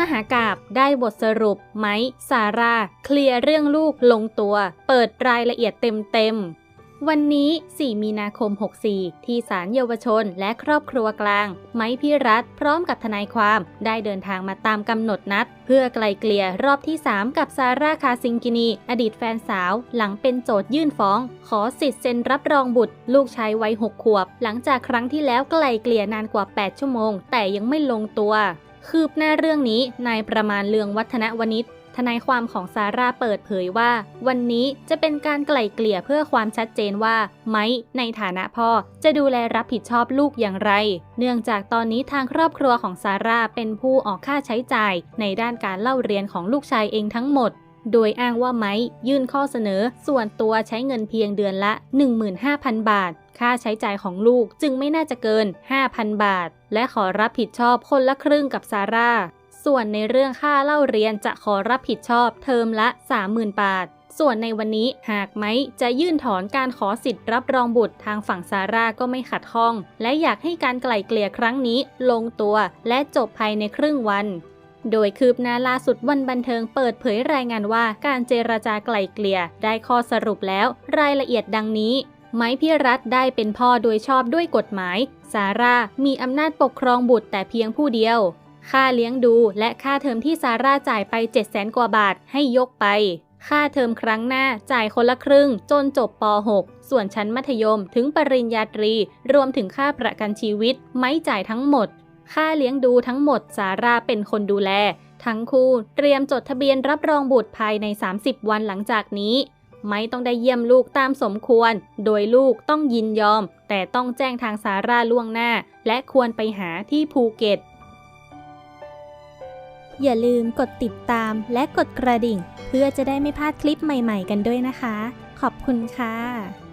มหากาบได้บทสรุปไม้ซาร่าเคลียร์เรื่องลูกลงตัว เปิดรายละเอียดเต็มๆ วันนี้ 4 มีนาคม 64 ที่ศาลเยาวชนและครอบครัวกลาง ไม้พิรัตพร้อมกับทนายความได้เดินทางมาตามกำหนดนัด เพื่อไกลเกลี่ยรอบที่ 3 กับซาร่าคาซิงกินี อดีตแฟนสาว หลังเป็นโจทยื่นฟ้อง ขอสิทธิ์เซ็นรับรองบุตร ลูกชายวัย 6 ขวบ หลังจากครั้งที่แล้วไกลเกลี่ยนานกว่า 8 ชั่วโมง แต่ยังไม่ลงตัว คืบหน้าเรื่องนี้นายประมาณเลืองวัฒนวณิชทนายความของซาร่าเปิดเผยว่า วันนี้จะเป็นการไกล่เกลี่ยเพื่อความชัดเจนว่า ไม้ในฐานะพ่อจะดูแลรับผิดชอบลูกอย่างไร เนื่องจากตอนนี้ทางครอบครัวของซาร่าเป็นผู้ออกค่าใช้จ่าย ในด้านการเล่าเรียนของลูกชายเองทั้งหมด โดยอ้างว่าไม้ยื่นข้อเสนอ ส่วนตัวใช้เงินเพียงเดือนละ 15,000 บาท ค่าใช้จ่ายของลูกจึงไม่น่าจะเกิน 5,000 บาท และขอรับผิดชอบคนละครึ่งกับซาร่า ส่วนในเรื่องค่าเล่าเรียนจะขอรับผิดชอบเทอมละ 30,000 บาท ส่วนในวันนี้หากไม้จะยื่นถอนการขอสิทธิ์รับรองบุตรทางฝั่งซาร่าก็ไม่ขัดข้อง และอยากให้การไกล่เกลี่ยครั้งนี้ลงตัวและจบภายในครึ่งวันโดยคืบหน้าล่าสุดวันบันเทิงเปิดเผยรายงานว่าการเจรจาไกล่เกลี่ยได้ข้อสรุปแล้ว รายละเอียดดังนี้ ไม้พิรัตได้เป็นพ่อโดยชอบด้วยกฎหมายซาร่ามีอำนาจปกครองบุตรแต่เพียงผู้เดียว ค่าเลี้ยงดูและค่าเทอมที่ซาร่าจ่ายไป 7 0 0 0 0 0กว่าบาทให้ยกไป ค่าเทอมครั้งหน้าจ่ายคนละครึ่งจนจบป .6 ส่วนชั้นมัธยมถึงปริญญาตรี รวมถึงค่าประกันชีวิต ไม่จ่ายทั้งหมด ค่าเลี้ยงดูทั้งหมดซาร่าเป็นคนดูแล ทั้งคู่เตรียมจดทะเบียนรับรองบุตรภายใน 30 วันหลังจากนี้ ไม่ต้องได้เยี่ยมลูกตามสมควร โดยลูกต้องยินยอม แต่ต้องแจ้งทางสาราล่วงหน้า และควรไปหาที่ภูเก็ต อย่าลืมกดติดตามและกดกระดิ่ง เพื่อจะได้ไม่พลาดคลิปใหม่ๆ กันด้วยนะคะ ขอบคุณค่ะ